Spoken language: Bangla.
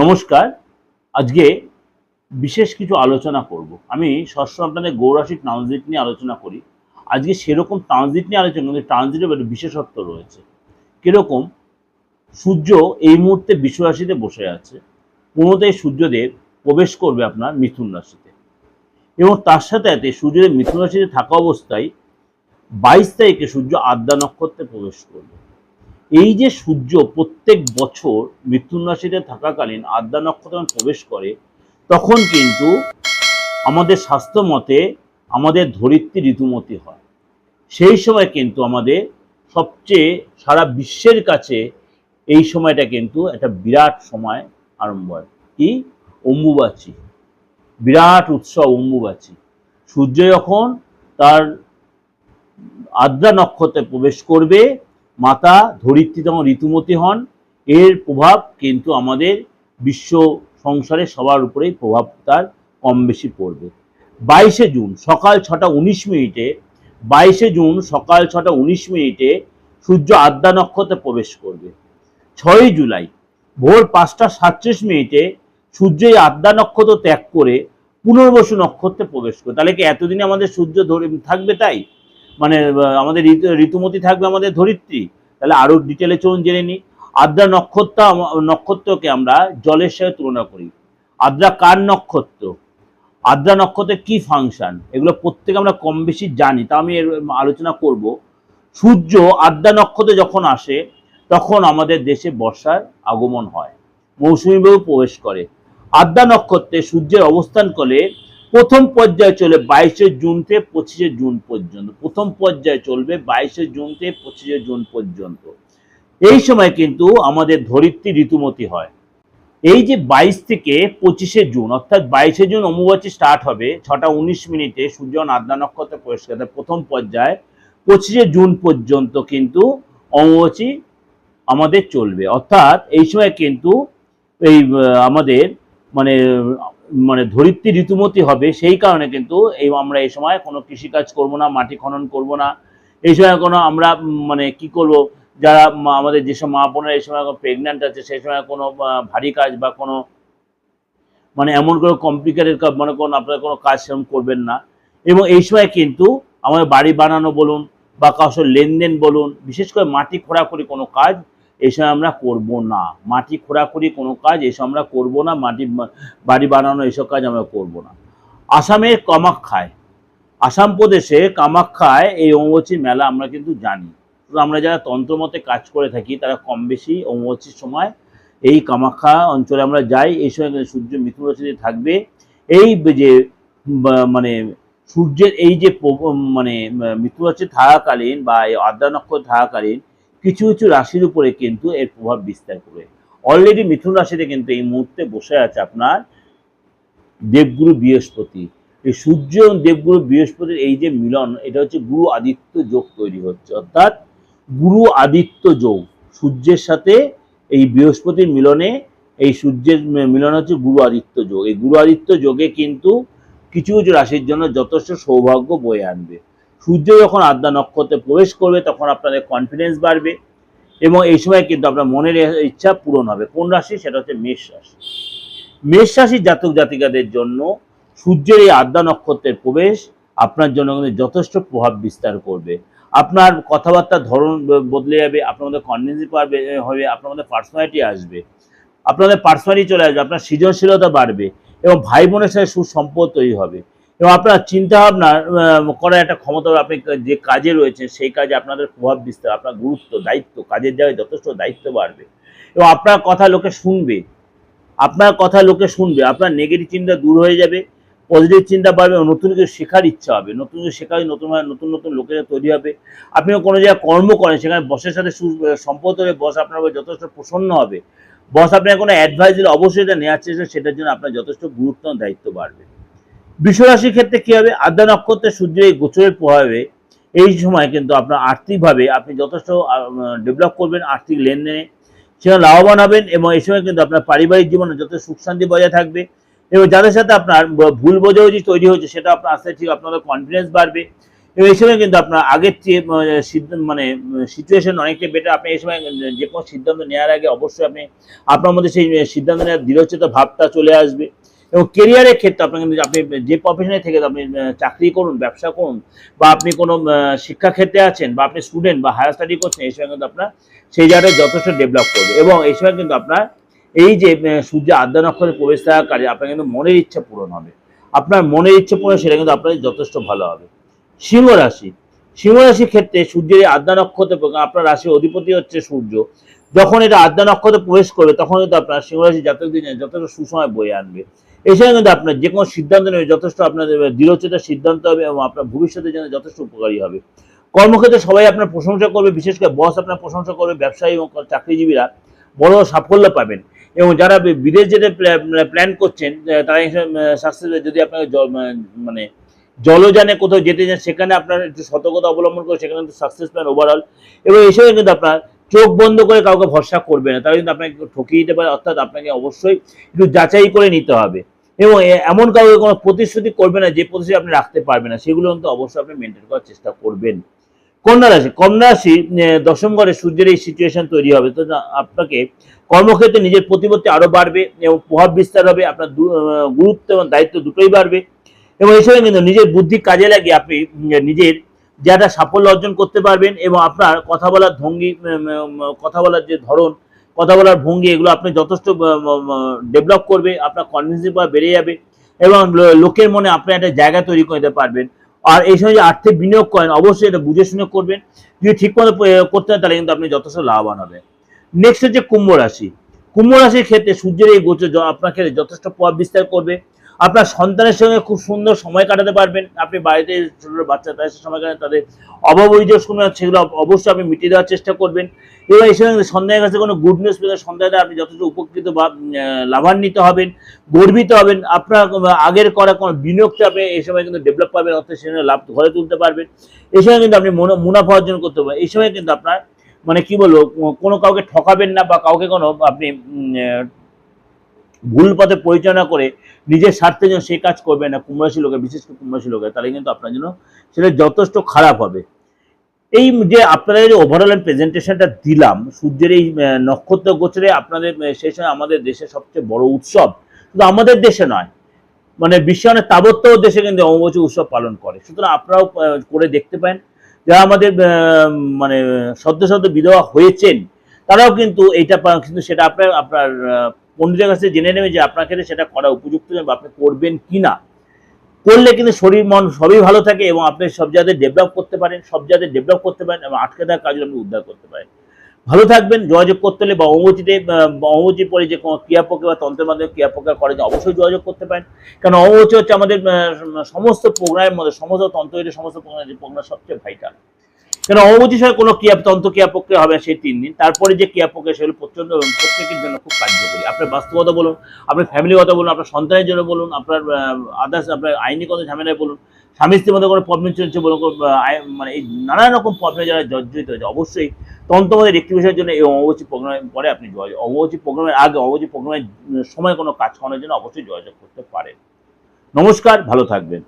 নমস্কার। আজকে বিশেষ কিছু আলোচনা করব। আমি সবসময় আপনাদের গৌরাশি ট্রানজিট নিয়ে আলোচনা করি। আজকে সেরকম ট্রানজিট নিয়ে আলোচনা কিন্তু ট্রানজিটের একটা বিশেষত্ব রয়েছে। কীরকম? সূর্য এই মুহূর্তে বিশ্ব রাশিতে বসে আছে। পনেরোতে সূর্যদেব প্রবেশ করবে আপনার মিথুন রাশিতে। এবং তার সাথে সাথে সূর্যদেব মিথুন রাশিতে থাকা অবস্থায় বাইশ তারিখে সূর্য আদ্যা নক্ষত্রে প্রবেশ করবে। এই যে সূর্য প্রত্যেক বছর মিথুন রাশিতে থাকাকালীন আদ্যা নক্ষত্র প্রবেশ করে, তখন কিন্তু আমাদের স্বাস্থ্য মতে আমাদের ধরিত্রী ঋতুমতি হয়। সেই সময় কিন্তু আমাদের সবচেয়ে সারা বিশ্বের কাছে এই সময়টা কিন্তু একটা বিরাট সময় আরম্ভ হয়। কি? অম্বুবাচী। বিরাট উৎসব অম্বুবাচী। সূর্য যখন তার আদ্রা নক্ষত্রে প্রবেশ করবে মাতা ধরিত্রী তখন ঋতুমতি হন। এর প্রভাব কিন্তু আমাদের বিশ্ব সংসারে সবার উপরেই প্রভাব তার কম বেশি পড়বে। বাইশে জুন, সকাল ছটা উনিশ মিনিটে, বাইশে জুন, সকাল ছটা উনিশ মিনিটে সূর্য আদ্যা নক্ষত্রে প্রবেশ করবে। ছয়ই জুলাই, ভোর পাঁচটা সাতচল্লিশ মিনিটে সূর্য এই আদ্যা নক্ষত্র ত্যাগ করে পুনর্বসু নক্ষত্রে প্রবেশ করবে তাহলে কি এতদিনে আমাদের সূর্য ধরে থাকবে তাই? মানে আমাদের ঋতুমতি থাকবে আমাদের ধরিত্রী। তাহলে আরও ডিটেলে চলুন, জেনে নিই। আদ্রা নক্ষত্র নক্ষত্রকে আমরা জলের সাথে তুলনা করি। আদ্রা কার নক্ষত্র? আদ্রা নক্ষত্রের কি ফাংশন এগুলো প্রত্যেকে আমরা কম বেশি জানি, তা আমি এর আলোচনা করব। সূর্য আদ্রা নক্ষত্রে যখন আসে, তখন আমাদের দেশে বর্ষার আগমন হয়। মৌসুমী বায়ু প্রবেশ করে। আদ্রা নক্ষত্রে সূর্যের অবস্থান করে প্রথম পর্যায়ে চলে বাইশে জুন থেকে পঁচিশে জুন পর্যন্ত। প্রথম পর্যায়ে চলবে বাইশে জুন থেকে পঁচিশে জুন পর্যন্ত। এই সময় কিন্তু আমাদের ধরিত্রী ঋতুমতি হয়। এই যে বাইশ থেকে পঁচিশে জুন, অর্থাৎ বাইশে জুন অমুবাচী স্টার্ট হবে, ছটা উনিশ মিনিটে সূর্য আদ্যা নক্ষত্র প্রবেশ করে প্রথম পর্যায়ে। পঁচিশে জুন পর্যন্ত কিন্তু অমুবাচী আমাদের চলবে। অর্থাৎ এই সময় কিন্তু এই আমাদের মানে মানে ধরিত্রী ঋতুমতি হবে, সেই কারণে কিন্তু এই আমরা এই সময় কোনো কৃষিকাজ করব না, মাটি খনন করব না। এই সময় কোনো আমরা মানে কি করব? যারা আমাদের যেসব মা বোনেরা এই সময় প্রেগন্যান্ট আছে, সেই সময় কোনো ভারী কাজ বা কোনো মানে এমন কোনো কমপ্লিকেটেড মানে কোনো আপনারা কোনো কাজ সেরকম করবেন না। এবং এই সময় কিন্তু আমাদের বাড়ি বানানো বলুন বা কাউসর লেনদেন বলুন, বিশেষ করে মাটি খোঁড়াখুড়ি কোনো কাজ সময় আমরা করব না। মাটি খোঁড়াখুড়ি কোনো কাজ এসব আমরা করব না। মাটি বাড়ি বানানো এসব কাজ আমরা করব না। আসামের কামাখ্যায়, আসাম প্রদেশে কামাখ্যায় এই অম্বুবাচীর মেলা আমরা কিন্তু জানি। আমরা যারা তন্ত্রমতে কাজ করে থাকি, তারা কম বেশি অম্বুবাচীর সময় এই কামাখ্যা অঞ্চলে আমরা যাই। এই সময় সূর্য মিথুন রাশিতে থাকবে। এই যে মানে সূর্যের এই যে মানে মিথুন রাশি থাকাকালীন বা এই আদ্রা নক্ষত্র থাকাকালীন কিছু কিছু রাশির উপরে কিন্তু এর প্রভাব বিস্তার করবে। অলরেডি মিথুন রাশিতে কিন্তু এই মুহূর্তে বসে আছে আপনার দেবগুরু বৃহস্পতি। এই সূর্য এবং দেবগুরু বৃহস্পতির এই যে মিলন, এটা হচ্ছে গুরু আদিত্য যোগ তৈরি হচ্ছে। অর্থাৎ গুরু আদিত্য যোগ, সূর্যের সাথে এই বৃহস্পতির মিলনে এই সূর্যের মিলন হচ্ছে গুরু আদিত্য যোগ। এই গুরু আদিত্য যোগে কিন্তু কিছু কিছু রাশির জন্য যথেষ্ট সৌভাগ্য বয়ে আনবে। সূর্য যখন আদ্যা নক্ষত্রে প্রবেশ করবে, তখন আপনাদের কনফিডেন্স বাড়বে এবং এই সময় কিন্তু আপনার মনের ইচ্ছা পূরণ হবে। কোন রাশি? সেটা হচ্ছে মেষ রাশি। মেষ রাশির জাতক জাতিকাদের জন্য সূর্যের এই আদ্যা নক্ষত্রের প্রবেশ আপনার জন্য কিন্তু যথেষ্ট প্রভাব বিস্তার করবে। আপনার কথাবার্তার ধরন বদলে যাবে, আপনার মধ্যে কনভিন্সি পারবে হবে, আপনার মধ্যে পার্সোনালিটি আসবে। আপনাদের পার্সোনালিটি চলে আসবে, আপনার সৃজনশীলতা বাড়বে এবং ভাই বোনের সাথে সুসম্পর্ক তৈরি হবে। এবং আপনার চিন্তা ভাবনা করার একটা ক্ষমতা। আপনি যে কাজে রয়েছেন সেই কাজে আপনাদের প্রভাব বিস্তার, আপনার গুরুত্ব, দায়িত্ব, কাজের জায়গায় যথেষ্ট দায়িত্ব বাড়বে। এবং আপনার কথা লোকে শুনবে, আপনার কথা লোকে শুনবে, আপনার নেগেটিভ চিন্তা দূর হয়ে যাবে পজিটিভ চিন্তা বাড়বে নতুন কিছু শেখার ইচ্ছা হবে। নতুন কিছু শেখার নতুন নতুন নতুন লোকেরা তৈরি হবে। আপনি কোনো জায়গায় কর্ম করেন, সেখানে বসের সাথে সম্পর্ক হলে বস আপনার যথেষ্ট প্রসন্ন হবে। বস আপনার কোনো অ্যাডভাইস দিলে অবশ্যই এটা নেওয়ার চেষ্টা, সেটার জন্য আপনার যথেষ্ট গুরুত্ব দায়িত্ব বাড়বে। বিশ্বরাশির ক্ষেত্রে কি হবে? আদ্যা নক্ষত্রের সূর্যের এই গোচরের প্রভাবে এই সময় কিন্তু আপনার আর্থিকভাবে আপনি যথেষ্ট ডেভেলপ করবেন আর্থিক লেনদেনে। সেখানে লাভবান হবেন এবং এই সময় কিন্তু আপনার পারিবারিক জীবনে যথেষ্ট সুখ শান্তি বজায় থাকবে এবং যাদের সাথে আপনার ভুল বোঝাবুঝি তৈরি হচ্ছে সেটা আপনার আস্তে ঠিক আপনাদের কনফিডেন্স বাড়বে এবং এই সময় কিন্তু আপনার আগের চেয়ে মানে সিচুয়েশন অনেকটাই বেটার আপনি এই সময় যে কোনো সিদ্ধান্ত নেওয়ার আগে অবশ্যই আপনি আপনার মধ্যে সেই, সিদ্ধান্ত নেওয়ার দৃঢ়চিত ভাবটা চলে আসবে। এবং কেরিয়ারের ক্ষেত্রে আপনার কিন্তু আপনি, যে প্রফেশনে থেকে আপনি চাকরি করুন, ব্যবসা করুন, বা আপনি কোনো শিক্ষাক্ষেত্রে আছেন, বা আপনি স্টুডেন্ট বা হায়ার স্টাডি করছেন, এই সময় কিন্তু আপনার সেই জায়গাটা যথেষ্ট ডেভেলপ করবে। এবং এই সময় কিন্তু আপনার এই যে সূর্য আদ্যা নক্ষত্রে প্রবেশ থাকাকারী আপনার কিন্তু মনের ইচ্ছা পূরণ হবে। আপনার মনের ইচ্ছা পূরণ সেটা কিন্তু আপনার যথেষ্ট ভালো হবে। সিংহ রাশি, সিংহ রাশির ক্ষেত্রে সূর্যের এই আদ্যা নক্ষত্রে আপনার রাশির অধিপতি হচ্ছে সূর্য। যখন এটা আদ্যা নক্ষত্রে প্রবেশ করবে, তখন কিন্তু আপনার সিংহ রাশি জাতক দিনে যথেষ্ট সুসময় বয়ে আনবে। এছাড়া কিন্তু আপনার যে কোনো সিদ্ধান্ত নেবে যথেষ্ট আপনার দৃঢ়চিত সিদ্ধান্ত হবে এবং আপনার ভবিষ্যতের জন্য যথেষ্ট উপকারী হবে। কর্মক্ষেত্রে সবাই আপনার প্রশংসা করবে বিশেষ করে বস আপনার প্রশংসা করবে ব্যবসায়ী এবং চাকরিজীবীরা। বড় সাফল্য পাবেন এবং যারা বিদেশ যেতে প্ল্যান করছেন আহ, তারা সাকসেস যদি আপনাকে মানে জলযানে কোথাও যেতে চান সেখানে আপনার একটু সতর্কতা অবলম্বন করে সেখানে কিন্তু সাকসেস প্ল্যান ওভারঅল এবং এসবে কিন্তু আপনার চোখ বন্ধ করে কাউকে ভরসা করবে না তারা কিন্তু আপনাকে ঠকিয়ে দিতে পারে অর্থাৎ আপনাকে অবশ্যই একটু যাচাই করে নিতে হবে। এবং এমন কাউকে কোনো প্রতিশ্রুতি করবে না যে প্রতিশ্রুতি আপনি রাখতে পারবেন না, সেগুলো কিন্তু অবশ্যই আপনি মেনটেন করার চেষ্টা করবেন। কন্যা রাশি কন্যা রাশি দশম ঘরে সূর্যের এই সিচুয়েশন তৈরি হবে। তো আপনাকে কর্মক্ষেত্রে নিজের প্রতিপত্তি আরও বাড়বে এবং প্রভাব বিস্তার হবে, আপনার গুরুত্ব এবং দায়িত্ব দুটোই বাড়বে। এবং এই সময় কিন্তু নিজের বুদ্ধি কাজে লাগিয়ে আপনি নিজের যে একটা সাফল্য অর্জন করতে পারবেন এবং আপনার কথা বলার ভঙ্গি কথা বলার যে ধরন কথা বলার ভঙ্গি, এগুলো আপনি যথেষ্ট ডেভেলপ করবে, আপনার কনভিন্সিং পাওয়ার বেড়ে যাবে এবং লোকের মনে আপনি একটা জায়গা তৈরি করতে পারবেন। আর এই সময় যে আর্থিক বিনিয়োগ করেন, অবশ্যই এটা বুঝে শুনে করবেন। যদি ঠিকমতো মতো করতে হয় তাহলে কিন্তু আপনি যথেষ্ট লাভবান হবেন। নেক্সট হচ্ছে কুম্ভ রাশি। কুম্ভ রাশির ক্ষেত্রে সূর্যের এই গোচর আপনার ক্ষেত্রে যথেষ্ট প্রভাব বিস্তার করবে। আপনার সন্তানের সঙ্গে খুব সুন্দর সময় কাটাতে পারবেন। আপনি বাড়িতে ছোট ছোট বাচ্চা তাদের সময় কাটান, তাদের অভাব অভিযোগ সেগুলো অবশ্যই আপনি মিটিয়ে দেওয়ার চেষ্টা করবেন। এবং এই সময় সন্তানের কাছে কোনো গুড নিউজ পেলে সন্তানরা আপনি যথেষ্ট উপকৃত বা লাভান্বিত হবেন, গর্বিত হবেন। আপনার আগের করা কোনো বিনিয়োগটা আপনি এই সময় কিন্তু ডেভেলপ পাবেন, অর্থাৎ সেখানে লাভ ঘরে তুলতে পারবেন। এই সময় কিন্তু আপনি মুনা- মুনাফা অর্জন করতে পারবেন। এই সময় কিন্তু আপনার মানে কি বলব, কোনো কাউকে ঠকাবেন না বা কাউকে কোনো আপনি ভুল পথে পরিচালনা করে নিজের স্বার্থের জন্য সেই কাজ করবে না কুমরাশি লোকের বিশেষ করে কুমরাশি লোকের তাহলে কিন্তু আপনার জন্য সেটা যথেষ্ট খারাপ হবে। এই যে আপনাদের যে ওভারঅল প্রেজেন্টেশনটা দিলাম, সূর্যের এই নক্ষত্র গোচরে আপনাদের সেই সময় আমাদের দেশের সবচেয়ে বড় উৎসব। শুধু আমাদের দেশে নয় মানে বিশ্বায়নের তাবত্য দেশে কিন্তু অমাবস্যা উৎসব পালন করে। সুতরাং আপনারাও করে দেখতে পারেন। যারা আমাদের মানে সদ্য সদ্য বিধবা হয়েছেন, তারাও কিন্তু এইটা কিন্তু সেটা আপনার আপনার পণ্ডিতের কাছে জেনে নেবে যে আপনার ক্ষেত্রে সেটা করা উপযুক্ত বা আপনি করবেন কি না করলে কিন্তু শরীর, মন সবই ভালো থাকে এবং আপনি সব জায়গায় ডেভেলপ করতে পারেন, সব জায়গায় ডেভেলপ করতে পারেন এবং আটকে থাকা কাজগুলো আপনি উদ্ধার করতে পারেন। ভালো থাকবেন, যোগাযোগ করতে হলে বা অমুচিতে অমুচির পরে যে কোনো ক্রিয়াপকে বা তন্ত্রের মাধ্যমে ক্রিয়াপকা করে যে অবশ্যই যোগাযোগ করতে পারেন। কারণ অমুচি হচ্ছে আমাদের সমস্ত প্রোগ্রামের মধ্যে, সমস্ত তন্ত্রের সমস্ত প্রোগ্রাম সবচেয়ে ভাইটাল কেন অমুচির সঙ্গে কোনো ক্রিয়া তন্ত্র ক্রিয়া প্রক্রিয়া হবে সেই তিন দিন। তারপরে যে ক্রিয়া প্রক্রিয়া সেগুলো প্রচণ্ড প্রত্যেকের জন্য খুব কার্যকরী। আপনার বাস্তবতা বলুন, আপনার ফ্যামিলিগত বলুন, আপনার সন্তানের জন্য বলুন, আপনার আদার্স আপনার আইনি আইনিগত ঝামেলায় বলুন, স্বামী স্ত্রীর মধ্যে কোনো প্রবলেম চলছে বলুন মানে এই নানান রকম প্রবলেমে যারা জর্জরিত হয়েছে। অবশ্যই তন্ত্রমধ্যে রেক্টিফিকেশনের জন্য এই অমবচি প্রোগ্রামের পরে আপনি যোগাযোগ অমবচি প্রোগ্রামের আগে অমবচি প্রোগ্রামের সময় কোনো কাজ করানোর জন্য অবশ্যই যোগাযোগ করতে পারেন। নমস্কার, ভালো থাকবেন।